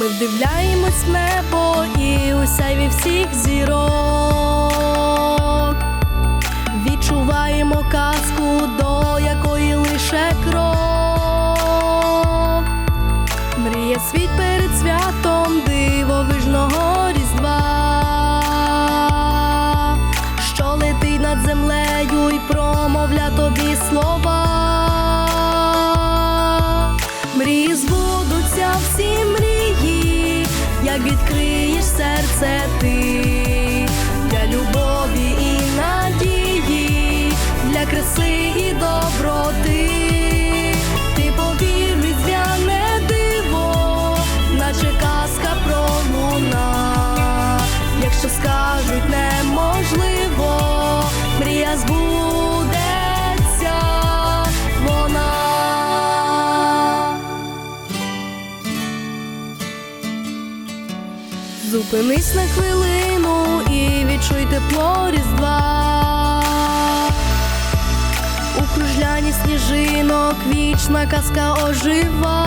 Ми вдивляємось в небо і у сяйві всіх зірок. Відчуваємо казку, до якої лише крок. Мріє світ перед святом дивовижного різдва, що летить над землею і промовля тобі слова. Серце ти. Для любові і надії, для краси Зупинись на хвилину і відчуй тепло різдва. У кружляні сніжинок вічна казка ожива.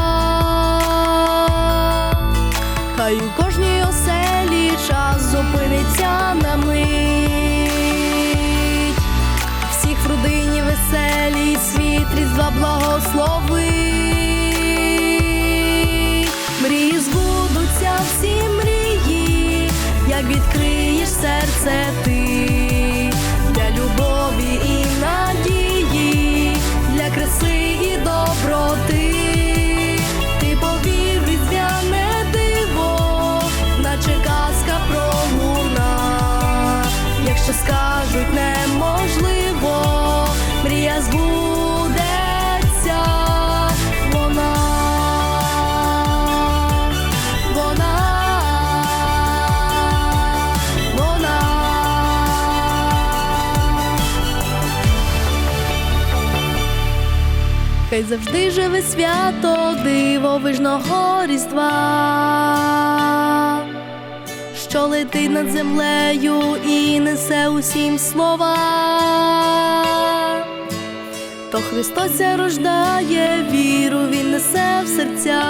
Хай у кожній оселі час зупиниться на мить. Всіх в родині веселі, світ різдва благослови. Якщо скажуть неможливо, мрія збудеться вона. Вона, вона. Хай завжди живе свято дивовижного різдва, що летить над землею і несе усім слова. То Христос рождає, віру Він несе в серця,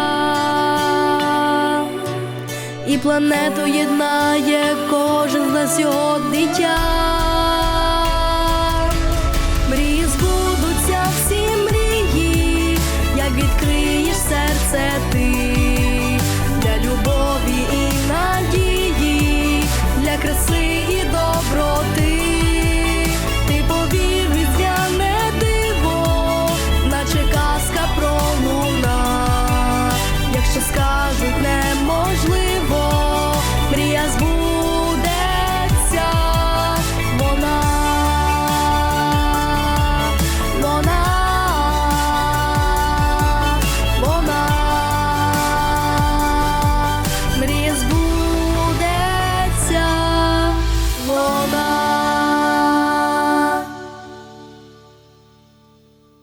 і планету єднає кожен з нас його дитя. Мрії збудуться всі мрії, як відкриєш серце ти